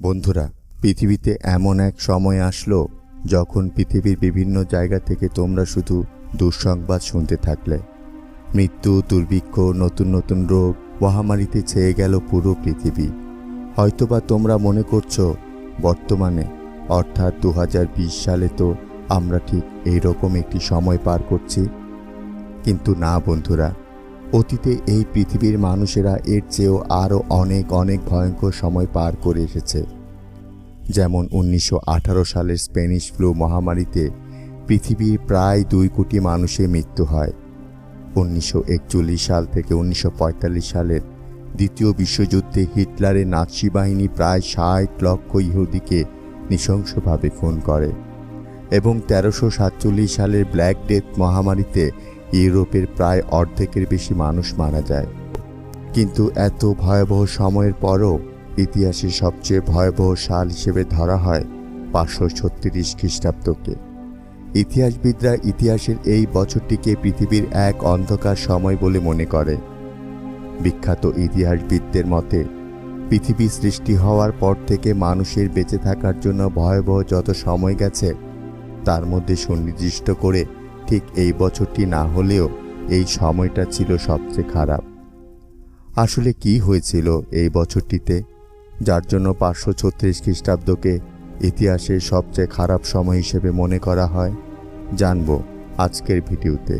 বন্ধুরা, পৃথিবীতে এমন এক সময় আসলো যখন পৃথিবীর বিভিন্ন জায়গা থেকে তোমরা শুধু দুঃসংবাদ শুনতে থাকলে। মৃত্যু, দুর্ভিক্ষ, নতুন নতুন রোগ, মহামারীতে ছেয়ে গেল পুরো পৃথিবী। হয়তোবা তোমরা মনে করছ, বর্তমানে, অর্থাৎ দু হাজার বিশ সালে তো আমরা ঠিক এইরকম একটি সময় পার করছি। কিন্তু না, বন্ধুরা অতীতে এই পৃথিবীর মানুষেরা এর চেয়েও আরও অনেক অনেক ভয়ঙ্কর সময় পার করে এসেছে। যেমন উনিশশো আঠারো সালের স্প্যানিশ ফ্লু মহামারীতে পৃথিবীর প্রায় দুই কোটি মানুষের মৃত্যু হয়। উনিশশো একচল্লিশ সাল থেকে উনিশশো পঁয়তাল্লিশ সালের দ্বিতীয় বিশ্বযুদ্ধে হিটলারের নাৎসি বাহিনী প্রায় ষাট লক্ষ ইহুদিকে নৃশংসভাবে খুন করে। এবং তেরোশো সালের ব্ল্যাক ডেথ মহামারীতে ইউরোপের প্রায় অর্ধেকের বেশি মানুষ মারা যায়। কিন্তু এত ভয়াবহ সময়ের পরও ইতিহাসের সবচেয়ে ভয়াবহ সাল হিসেবে ধরা হয় পাঁচশো ছত্রিশ খ্রিস্টাব্দকে। ইতিহাসবিদরা ইতিহাসের এই বছরটিকে পৃথিবীর এক অন্ধকার সময় বলে মনে করে। বিখ্যাত ইতিহাসবিদদের মতে, পৃথিবী সৃষ্টি হওয়ার পর থেকে মানুষের বেঁচে থাকার জন্য ভয়াবহ যত সময় গেছে, তার মধ্যে সুনির্দিষ্ট করে ঠিক এই বছরটি না হলেও এই সময়টা ছিল সবচেয়ে খারাপ। আসলে কি হয়েছিল এই বছরটিতে? যার জন্য পাঁচশো ছত্রিশ খ্রিস্টাব্দকে ইতিহাসের সবচেয়ে খারাপ সময় হিসেবে মনে করা হয়, জানব আজকের ভিডিওতে।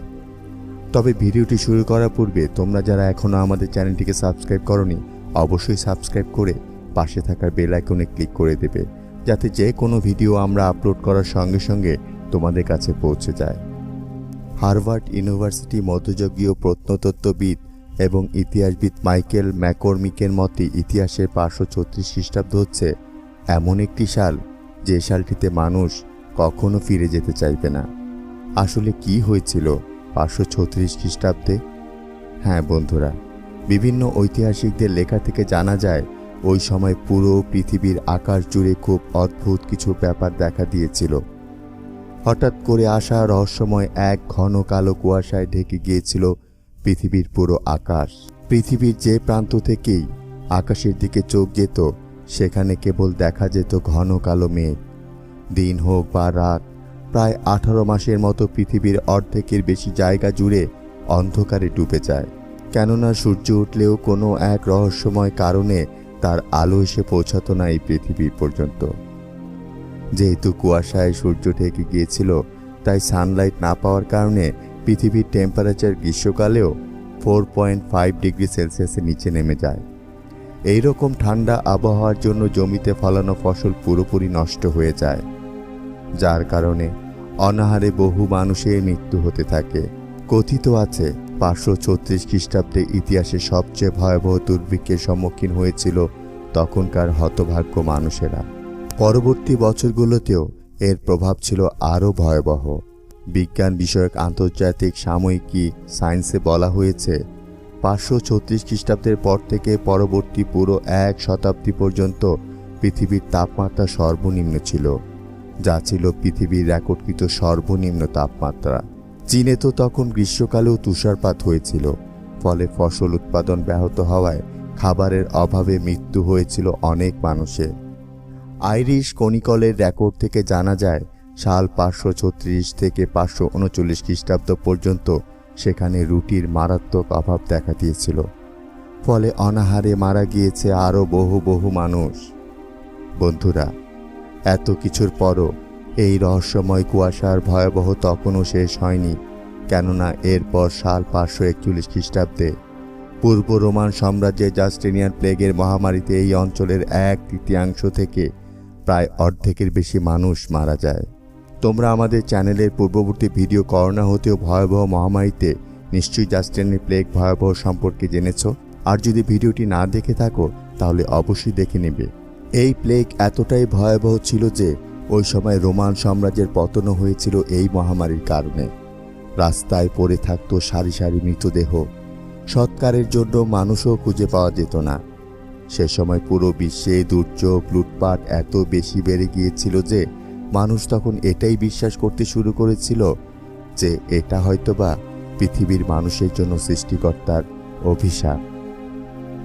তবে ভিডিওটি শুরু করার পূর্বে তোমরা যারা এখনও আমাদের চ্যানেলটিকে সাবস্ক্রাইব করনি, অবশ্যই সাবস্ক্রাইব করে পাশে থাকার বেল আইকনে ক্লিক করে দেবে, যাতে যে কোনো ভিডিও আমরা আপলোড করার সঙ্গে সঙ্গে তোমাদের কাছে পৌঁছে যায়। হার্ভার্ড ইউনিভার্সিটি মধ্যযুগীয় প্রত্নতত্ত্ববিদ এবং ইতিহাসবিদ মাইকেল ম্যাকর্মিকের মতে ইতিহাসের পাঁচশো ছত্রিশ খ্রিস্টাব্দ হচ্ছে এমন একটি সাল যে সালটিতে মানুষ কখনো ফিরে যেতে চাইবে না। আসলে কি হয়েছিল পাঁচশো ছত্রিশ খ্রিস্টাব্দে? হ্যাঁ বন্ধুরা, বিভিন্ন ঐতিহাসিকদের লেখা থেকে জানা যায়, ওই সময় পুরো পৃথিবীর আকাশ জুড়ে খুব অদ্ভুত কিছু ব্যাপার দেখা দিয়েছিল। হঠাৎ করে আসা রহস্যময় এক ঘন কালো কুয়াশায় ঢেকে গিয়েছিল পৃথিবীর পুরো আকাশ। পৃথিবীর যে প্রান্ত থেকেই আকাশের দিকে চোখ যেত, সেখানে কেবল দেখা যেত ঘন কালো মেঘ। দিন হোক বা রাত, প্রায় আঠারো মাসের মতো পৃথিবীর অর্ধেকের বেশি জায়গা জুড়ে অন্ধকারে ডুবে যায়। কেননা সূর্য উঠলেও কোনো এক রহস্যময় কারণে তার আলো এসে পৌঁছাতো না এই পৃথিবী পর্যন্ত। যেহেতু কুয়াশায় সূর্য ঢেকে গিয়েছিল, তাই সানলাইট না পাওয়ার কারণে পৃথিবীর টেম্পারেচার গ্রীষ্মকালেও ফোর পয়েন্ট ফাইভ ডিগ্রি সেলসিয়াসের নিচে নেমে যায়। এই রকম ঠান্ডা আবহাওয়ার জন্য জমিতে ফলানো ফসল পুরোপুরি নষ্ট হয়ে যায়, যার কারণে অনাহারে বহু মানুষের মৃত্যু হতে থাকে। কথিত আছে, পাঁচশো ছত্রিশ খ্রিস্টাব্দে ইতিহাসে সবচেয়ে ভয়াবহ দুর্ভিক্ষের সম্মুখীন হয়েছিল তখনকার হতভাগ্য মানুষেরা। পরবর্তী বছরগুলোতেও এর প্রভাব ছিল আরও ভয়াবহ। বিজ্ঞান বিষয়ক আন্তর্জাতিক সাময়িকী সায়েন্সে বলা হয়েছে, পাঁচশো ছত্রিশ খ্রিস্টাব্দের পর থেকে পরবর্তী পুরো এক শতাব্দী পর্যন্ত পৃথিবীর তাপমাত্রা সর্বনিম্ন ছিল, যা ছিল পৃথিবীর রেকর্ডকৃত সর্বনিম্ন তাপমাত্রা। চীনে তো তখন গ্রীষ্মকালেও তুষারপাত হয়েছিল, ফলে ফসল উৎপাদন ব্যাহত হওয়ায় খাবারের অভাবে মৃত্যু হয়েছিল অনেক মানুষের। আইরিশ কনিকলের রেকর্ড থেকে জানা যায়, সাল পাঁচশো ছত্রিশ থেকে পাঁচশো উনচল্লিশ খ্রিস্টাব্দ পর্যন্ত সেখানে রুটির মারাত্মক অভাব দেখা দিয়েছিল। ফলে অনাহারে মারা গিয়েছে আরও বহু বহু মানুষ। বন্ধুরা, এত কিছুর পরও এই রহস্যময় কুয়াশার ভয়াবহ তখনও শেষ হয়নি, কেননা এরপর সাল পাঁচশো একচল্লিশ খ্রিস্টাব্দে পূর্ব রোমান সাম্রাজ্যে জাস্টিনিয়ান প্লেগের মহামারীতে এই অঞ্চলের এক তৃতীয়াংশ থেকে প্রায় অর্ধেকের বেশি মানুষ মারা যায়। তোমরা আমাদের চ্যানেলের পূর্ববর্তী ভিডিও করোনা হতেও ভয়াবহ মহামারীতে নিশ্চয়ই জাস্টিনিয়ান প্লেগ ভয়াবহ সম্পর্কে জেনেছ? আর যদি ভিডিওটি না দেখে থাকো, তাহলে অবশ্যই দেখে নেবে। এই প্লেগ এতটাই ভয়াবহ ছিল যে, ওই সময় রোমান সাম্রাজ্যের পতনও হয়েছিল এই মহামারীর কারণে। রাস্তায় পড়ে থাকতো সারি সারি মৃতদেহ। সৎকারের জন্য মানুষও খুঁজে পাওয়া যেত না। সে সময় পুরো বিশ্বে দুর্যোগ, লুটপাট এত বেশি বেড়ে গিয়েছিল যে মানুষ তখন এটাই বিশ্বাস করতে শুরু করেছিল যে এটা হয়তোবা পৃথিবীর মানুষের জন্য সৃষ্টিকর্তার অভিশাপ।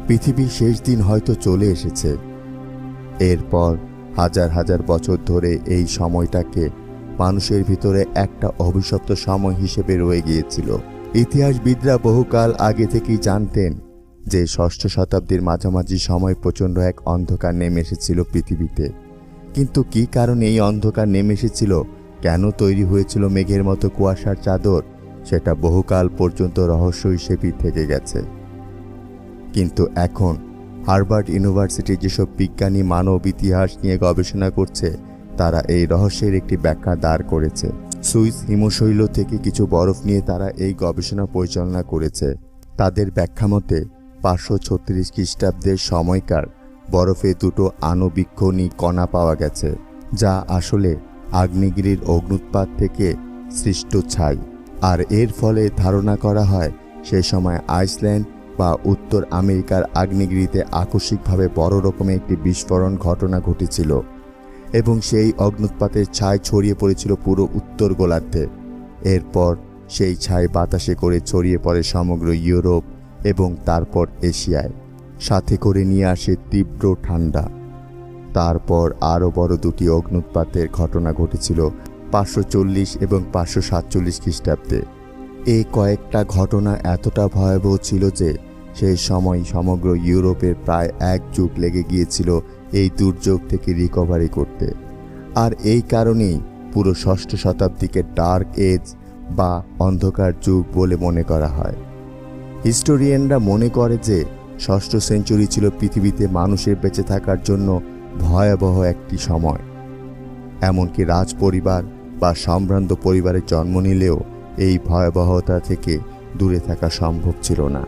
পৃথিবীর শেষ দিন হয়তো চলে এসেছে। এরপর হাজার হাজার বছর ধরে এই সময়টাকে মানুষের ভিতরে একটা অভিশপ্ত সময় হিসেবে রয়ে গিয়েছিল। ইতিহাসবিদরা বহুকাল আগে থেকেই জানতেন যে ষষ্ঠ শতাব্দীর মাঝামাঝি সময় প্রচণ্ড এক অন্ধকার নেমে এসেছিল পৃথিবীতে। কিন্তু কী কারণে এই অন্ধকার নেমে এসেছিল? কেন তৈরি হয়েছিল মেঘের মতো কুয়াশার চাদর? সেটা বহুকাল পর্যন্ত রহস্য হিসেবেই থেকে গেছে। কিন্তু এখন, হার্ভার্ড ইউনিভার্সিটির যেসব বিজ্ঞানী মানব ইতিহাস নিয়ে গবেষণা করছে, তারা এই রহস্যের একটি ব্যাখ্যা দাঁড় করেছে। সুইস হিমশৈল থেকে কিছু বরফ নিয়ে তারা এই গবেষণা পরিচালনা করেছে। তাদের ব্যাখ্যা মতে পাঁচশো ছত্রিশ খ্রিস্টাব্দের সময়কার বরফে দুটো আণুবীক্ষণী কণা পাওয়া গেছে, যা আসলে আগ্নেয়গিরির অগ্নুৎপাত থেকে সৃষ্ট ছাই। আর এর ফলে ধারণা করা হয়, সে সময় আইসল্যান্ড বা উত্তর আমেরিকার আগ্নেয়গিরিতে আকস্মিকভাবে বড় রকমের একটি বিস্ফোরণ ঘটনা ঘটেছিল এবং সেই অগ্নুৎপাতের ছাই ছড়িয়ে পড়েছিল পুরো উত্তর গোলার্ধে। এরপর সেই ছাই বাতাসে করে ছড়িয়ে পড়ে সমগ্র ইউরোপ এবং তারপর এশিয়ায়। সাথে করে নিয়ে আসে তীব্র ঠান্ডা তারপর আরও বড় দুটি অগ্নুৎপাতের ঘটনা ঘটেছিল পাঁচশো চল্লিশ এবং পাঁচশো সাতচল্লিশ খ্রিস্টাব্দে। এই কয়েকটা ঘটনা এতটা ভয়াবহ ছিল যে, সেই সময় সমগ্র ইউরোপের প্রায় এক যুগ লেগে গিয়েছিল এই দুর্যোগ থেকে রিকভারি করতে। আর এই কারণেই পুরো ষষ্ঠ শতাব্দীকে ডার্ক এজ বা অন্ধকার যুগ বলে মনে করা হয়। হিস্টোরিয়ানরা মনে করে যে ষষ্ঠ সেঞ্চুরি ছিল পৃথিবীতে মানুষের বেঁচে থাকার জন্য ভয়াবহ একটি সময়। এমনকি রাজ পরিবার বা সম্ভ্রান্ত পরিবারে জন্ম নিলেও এই ভয়াবহতা থেকে দূরে থাকা সম্ভব ছিল না।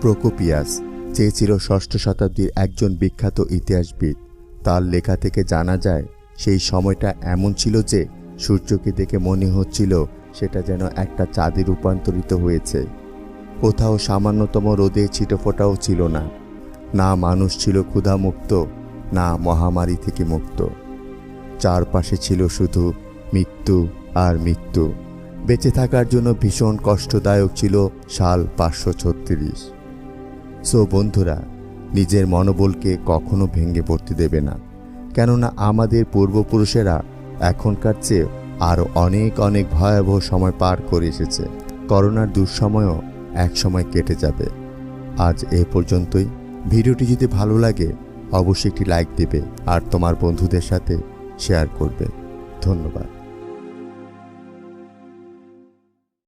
প্রকোপিয়াস, যে ছিল ষষ্ঠ শতাব্দীর একজন বিখ্যাত ইতিহাসবিদ, তার লেখা থেকে জানা যায়, সেই সময়টা এমন ছিল যে সূর্যকে দেখে মনে হচ্ছিল সেটা যেন একটা চাঁদে রূপান্তরিত হয়েছে। কোথাও সামান্যতম রোদে ছিটোফোঁটাও ছিল না। না মানুষ ছিল ক্ষুধামুক্ত, না মহামারী থেকে মুক্ত। চারপাশে ছিল শুধু মৃত্যু আর মৃত্যু। বেঁচে থাকার জন্য ভীষণ কষ্টদায়ক ছিল সাল পাঁচশো ছত্রিশ। সো বন্ধুরা, নিজের মনোবলকে কখনো ভেঙে পড়তে দেবে না। কেননা আমাদের পূর্বপুরুষেরা এখনকার চেয়ে আরও অনেক অনেক ভয়াবহ সময় পার করে এসেছে। করোনার দুঃসময়ও এক সময় কেটে যাবে। আজ এ পর্যন্তই। ভিডিওটি যদি ভালো লাগে, অবশ্যই একটি লাইক দেবে আর তোমার বন্ধুদের সাথে শেয়ার করবে। ধন্যবাদ।